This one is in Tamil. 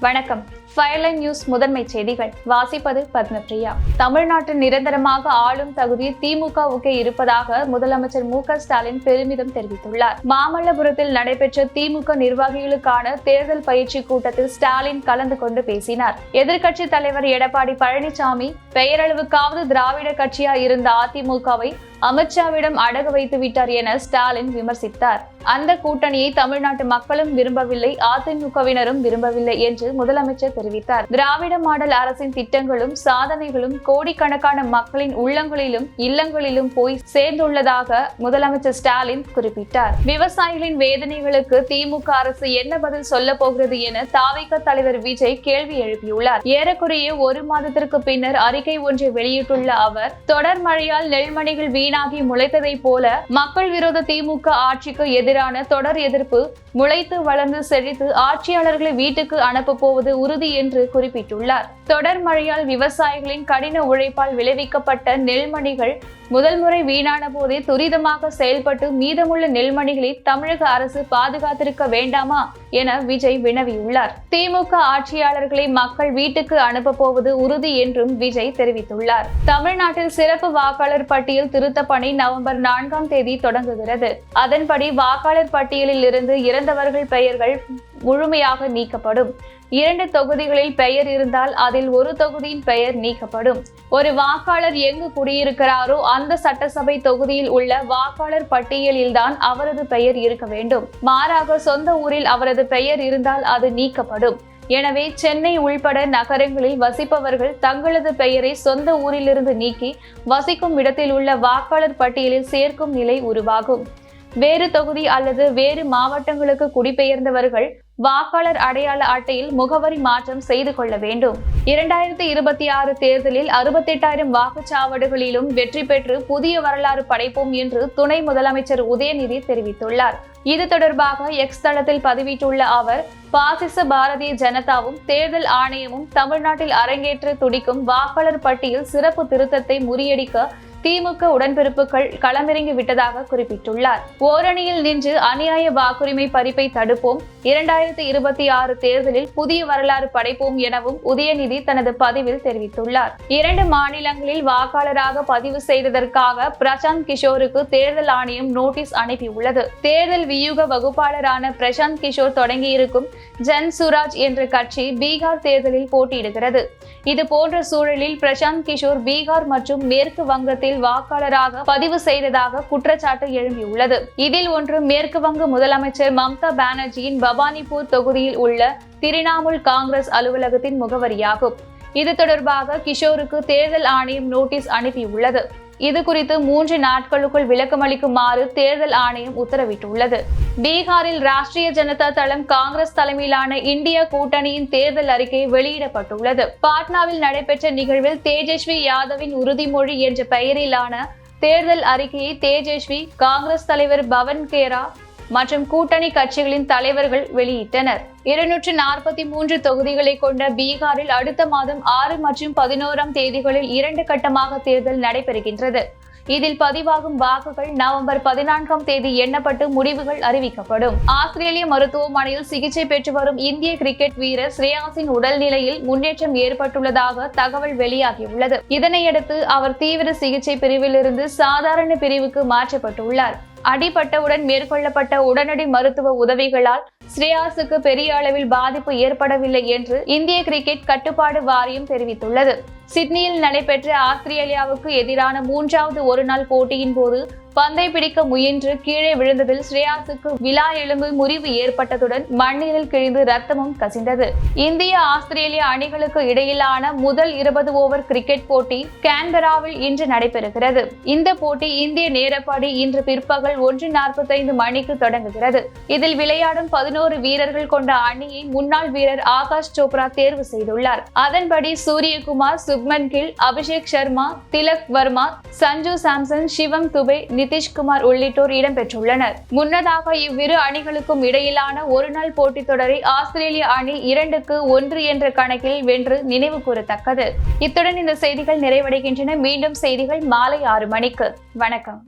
வணக்கம். ஃபயர்லைன் நியூஸ் முதன்மை செய்திகள். வாசிப்பது பத்மபிரியா. தமிழ்நாட்டில் நிரந்தரமாக ஆளும் தகுதி திமுகவுக்கு இருப்பதாக முதலமைச்சர் மு ஸ்டாலின் பெருமிதம் தெரிவித்துள்ளார். மாமல்லபுரத்தில் நடைபெற்ற திமுக நிர்வாகிகளுக்கான தேர்தல் பயிற்சி கூட்டத்தில் ஸ்டாலின் கலந்து கொண்டு பேசினார். எதிர்க்கட்சி தலைவர் எடப்பாடி பழனிசாமி பெயரளவுக்காவது திராவிட கட்சியா இருந்த அதிமுகவை அமித்ஷாவிடம் அடகு வைத்து விட்டார் என ஸ்டாலின் விமர்சித்தார். அந்த கூட்டணியை தமிழ்நாட்டு மக்களும் விரும்பவில்லை அதிமுகவினரும் விரும்பவில்லை என்று முதலமைச்சர் தெரிவித்தார். தெரிவித்தார். திராவிட மாடல் அரசின் திட்டங்களும் சாதனைகளும் கோடிக்கணக்கான மக்களின் உள்ளங்களிலும் இல்லங்களிலும் போய் சேர்ந்துள்ளதாக முதலமைச்சர் ஸ்டாலின் குறிப்பிட்டார். விவசாயிகளின் வேதனைகளுக்கு திமுக அரசு என்ன பதில் சொல்ல போகிறது என தாவிக தலைவர் விஜய் கேள்வி எழுப்பியுள்ளார். ஏறக்குறைய ஒரு மாதத்திற்கு பின்னர் அறிக்கை ஒன்றை வெளியிட்டுள்ள அவர் தொடர் மழையால் நெல்மணிகள் வீணாகி முளைத்ததை போல மக்கள் விரோத திமுக ஆட்சிக்கு எதிரான தொடர் எதிர்ப்பு முளைத்து வளர்ந்து செழித்து ஆட்சியாளர்களை வீட்டுக்கு அனுப்ப போவது உறுதி என்று குறிப்பிட்டுள்ளார். தொடர் மழையால் விவசாயிகளின் கடின உழைப்பால் விளைவிக்கப்பட்ட நெல்மணிகள் முதல் முறை வீணான போதே துரிதமாக செயல்பட்டு மீதமுள்ள நெல்மணிகளை தமிழக அரசு பாதுகாத்திருக்க வேண்டாமா என விஜய் வினவியுள்ளார். திமுக ஆட்சியாளர்களை மக்கள் வீட்டுக்கு அனுப்ப போவது உறுதி என்றும் விஜய் தெரிவித்துள்ளார். தமிழ்நாட்டில் சிறப்பு வாக்காளர் பட்டியல் திருத்த பணி நவம்பர் நான்காம் தேதி தொடங்குகிறது. அதன்படி வாக்காளர் பட்டியலில் இருந்து இறந்தவர்கள் பெயர்கள் முழுமையாக நீக்கப்படும். இரண்டு தொகுதிகளில் பெயர் இருந்தால் அதில் ஒரு தொகுதியின் பெயர் நீக்கப்படும். ஒரு வாக்காளர் எங்கு குடியிருக்கிறாரோ அந்த சட்டசபை தொகுதியில் உள்ள வாக்காளர் பட்டியலில்தான் அவரது பெயர் இருக்க வேண்டும். மாறாக சொந்த ஊரில் அவரது பெயர் இருந்தால் அது நீக்கப்படும். எனவே சென்னை உள்பட நகரங்களில் வசிப்பவர்கள் தங்களது பெயரை சொந்த ஊரிலிருந்து நீக்கி வசிக்கும் இடத்தில் உள்ள வாக்காளர் பட்டியலில் சேர்க்கும் நிலை உருவாகும். வேறு தொகுதி அல்லது வேறு மாவட்டங்களுக்கு குடிபெயர்ந்தவர்கள் வாக்காளர் அடையாள அட்டையில் முகவரி மாற்றம் செய்து கொள்ள வேண்டும். இரண்டாயிரத்தி இருபத்தி ஆறு தேர்தலில் அறுபத்தெட்டாயிரம் வாக்குச்சாவடிகளிலும் வெற்றி பெற்று புதிய வரலாறு படைப்போம் என்று துணை முதலமைச்சர் உதயநிதி தெரிவித்துள்ளார். இது தொடர்பாக எக்ஸ் தளத்தில் பதிவிட்டுள்ள அவர் பாசிச பாரதிய ஜனதாவும் தேர்தல் ஆணையமும் தமிழ்நாட்டில் அரங்கேற்ற துடிக்கும் வாக்காளர் பட்டியல் சிறப்பு திருத்தத்தை முறியடிக்க திமுக உடன்பிறப்புகள் களமிறங்கி விட்டதாக குறிப்பிட்டுள்ளார். ஓரணியில் நின்று அநியாய வாக்குரிமை பறிப்பை தடுப்போம். இரண்டாயிரத்தி இருபத்தி ஆறு தேர்தலில் புதிய வரலாறு படைப்போம் எனவும் உதயநிதி தனது பதிவில் தெரிவித்துள்ளார். இரண்டு மாநிலங்களில் வாக்காளராக பதிவு செய்ததற்காக பிரசாந்த் கிஷோருக்கு தேர்தல் ஆணையம் நோட்டீஸ் அனுப்பியுள்ளது. தேர்தல் வியூக வகுப்பாளரான பிரசாந்த் கிஷோர் தொடங்கியிருக்கும் ஜன் சுராஜ் என்ற கட்சி பீகார் தேர்தலில் போட்டியிடுகிறது. இது போன்ற சூழலில் பிரசாந்த் கிஷோர் பீகார் மற்றும் மேற்கு வங்கத்தில் வாக்காளராக பதிவு செய்ததாக குற்றச்சாட்டு எழும்பியுள்ளது. இதில் ஒன்று மேற்கு வங்க முதலமைச்சர் மம்தா பானர்ஜியின் பவானிபூர் தொகுதியில் உள்ள திரிணாமுல் காங்கிரஸ் அலுவலகத்தின் முகவரியாகும். இது தொடர்பாக கிஷோருக்கு தேர்தல் ஆணையம் நோட்டீஸ் அனுப்பியுள்ளது. இது குறித்து மூன்று நாட்களுக்குள் விளக்கமளிக்குமாறு தேர்தல் ஆணையம் உத்தரவிட்டுள்ளது. பீகாரில் ராஷ்டிரிய ஜனதா தளம் காங்கிரஸ் தலைமையிலான இந்திய கூட்டணியின் தேர்தல் அறிக்கை வெளியிடப்பட்டுள்ளது. பாட்னாவில் நடைபெற்ற நிகழ்வில் தேஜஸ்வி யாதவின் உறுதிமொழி என்ற பெயரிலான தேர்தல் அறிக்கையை தேஜஸ்வி காங்கிரஸ் தலைவர் பவன் கேரா மற்றும் கூட்டணி கட்சிகளின் தலைவர்கள் வெளியிட்டனர். இருநூற்று நாற்பத்தி மூன்று தொகுதிகளை கொண்ட பீகாரில் அடுத்த மாதம் ஆறு மற்றும் பதினோராம் தேதிகளில் இரண்டு கட்டமாக தேர்தல் நடைபெறுகின்றது. இதில் பதிவாகும் வாக்குகள் நவம்பர் பதினான்காம் தேதி எண்ணப்பட்டு முடிவுகள் அறிவிக்கப்படும். ஆஸ்திரேலிய மருத்துவமனையில் சிகிச்சை பெற்று வரும் இந்திய கிரிக்கெட் வீரர் ஸ்ரேயாசின் உடல்நிலையில் முன்னேற்றம் ஏற்பட்டுள்ளதாக தகவல் வெளியாகியுள்ளது. இதனையடுத்து அவர் தீவிர சிகிச்சை பிரிவிலிருந்து சாதாரண பிரிவுக்கு மாற்றப்பட்டுள்ளார். அடிபட்டவுடன் மேற்கொள்ளப்பட்ட உடனடி மருத்துவ உதவிகளால் ஸ்ரேயாஸுக்கு பெரிய அளவில் பாதிப்பு ஏற்படவில்லை என்று இந்திய கிரிக்கெட் கட்டுப்பாடு வாரியம் தெரிவித்துள்ளது. சிட்னியில் நடைபெற்ற ஆஸ்திரேலியாவுக்கு எதிரான மூன்றாவது ஒருநாள் போட்டியின் போது பந்தை பிடிக்க முயன்று கீழே விழுந்ததில் ஸ்ரேயாசுக்கு விழா எலும்பு முறிவு ஏற்பட்டதுடன் மண்ணீரில் கிழிந்து ரத்தமும் கசிந்தது. இந்திய ஆஸ்திரேலிய அணிகளுக்கு இடையிலான முதல் இருபது ஓவர் கிரிக்கெட் போட்டி கேன்பராவில் இன்று நடைபெறுகிறது. இந்த போட்டி இந்திய நேரப்படி இன்று பிற்பகல் ஒன்று நாற்பத்தைந்து மணிக்கு தொடங்குகிறது. இதில் விளையாடும் பதினோரு வீரர்கள் கொண்ட அணியை முன்னாள் வீரர் ஆகாஷ் சோப்ரா தேர்வு செய்துள்ளார். அதன்படி சூரியகுமார் சுக்மன் கில் அபிஷேக் சர்மா திலக் வர்மா சஞ்சு சாம்சன் சிவம் துபே நிதிஷ்குமார் உள்ளிட்டோர் இடம்பெற்றுள்ளனர். முன்னதாக இவ்விரு அணிகளுக்கும் இடையிலான ஒருநாள் போட்டித் தொடரை ஆஸ்திரேலிய அணி இரண்டுக்கு ஒன்று என்ற கணக்கில் வென்று நினைவு கூறத்தக்கது இத்துடன் இந்த செய்திகள் நிறைவடைகின்றன. மீண்டும் செய்திகள் மாலை ஆறு மணிக்கு. வணக்கம்.